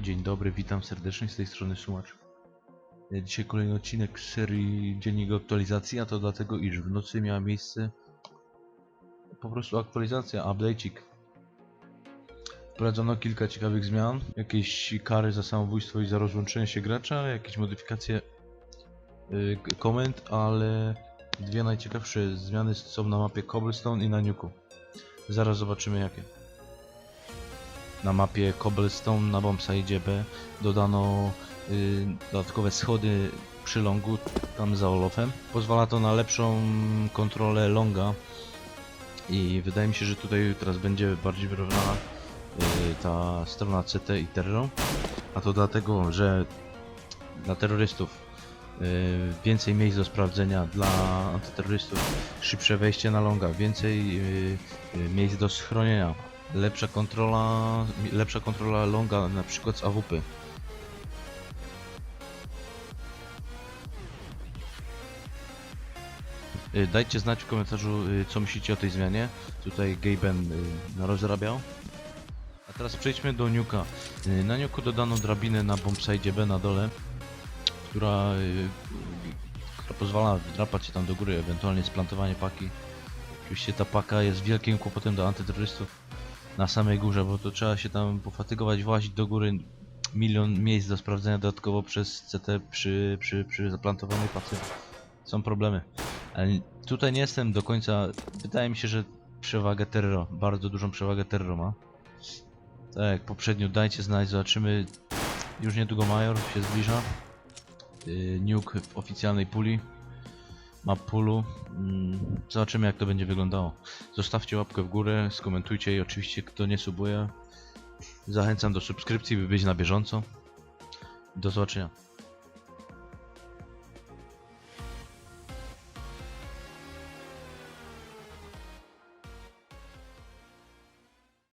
dzień dobry, witam serdecznie z tej strony Sumacz. E, Dzisiaj kolejny odcinek z serii Dziennik Aktualizacji, a to dlatego, iż w nocy miała miejsce po prostu aktualizacja, update'ik. Wprowadzono kilka ciekawych zmian, jakieś kary za samobójstwo i za rozłączenie się gracza, jakieś modyfikacje y, k- komend, ale dwie najciekawsze zmiany są na mapie Cobblestone i na Nuku. Zaraz zobaczymy jakie. Na mapie Cobblestone na bombsite B dodano y, dodatkowe schody przy longu, tam za Olofem. Pozwala to na lepszą kontrolę longa i wydaje mi się, że tutaj teraz będzie bardziej wyrównana y, ta strona CT i terror. A to dlatego, że dla terrorystów y, więcej miejsc do sprawdzenia, dla antyterrorystów szybsze wejście na longa, więcej y, y, miejsc do schronienia, lepsza kontrola, lepsza kontrola longa na przykład z AWP. Y, Dajcie znać w komentarzu y, co myślicie o tej zmianie. Tutaj Gaben y, rozrabiał. A teraz przejdźmy do Nuka. Na Nuku dodano drabinę na bombsite B na dole, która, która pozwala wdrapać się tam do góry, ewentualnie splantowanie paki. Oczywiście ta paka jest wielkim kłopotem do antyterrorystów na samej górze, bo to trzeba się tam pofatygować, włazić do góry. Milion miejsc do sprawdzenia dodatkowo przez CT przy, przy, przy zaplantowanej pace. Są problemy. Ale tutaj nie jestem do końca. Wydaje mi się, że przewagę terror, bardzo dużą przewagę terror ma. Tak poprzednio, dajcie znać, zobaczymy. Już niedługo Major się zbliża. Yy, Nuke w oficjalnej puli. Map pulu. Mm, zobaczymy jak to będzie wyglądało. Zostawcie łapkę w górę, skomentujcie i oczywiście kto nie subuje. Zachęcam do subskrypcji, by być na bieżąco. Do zobaczenia.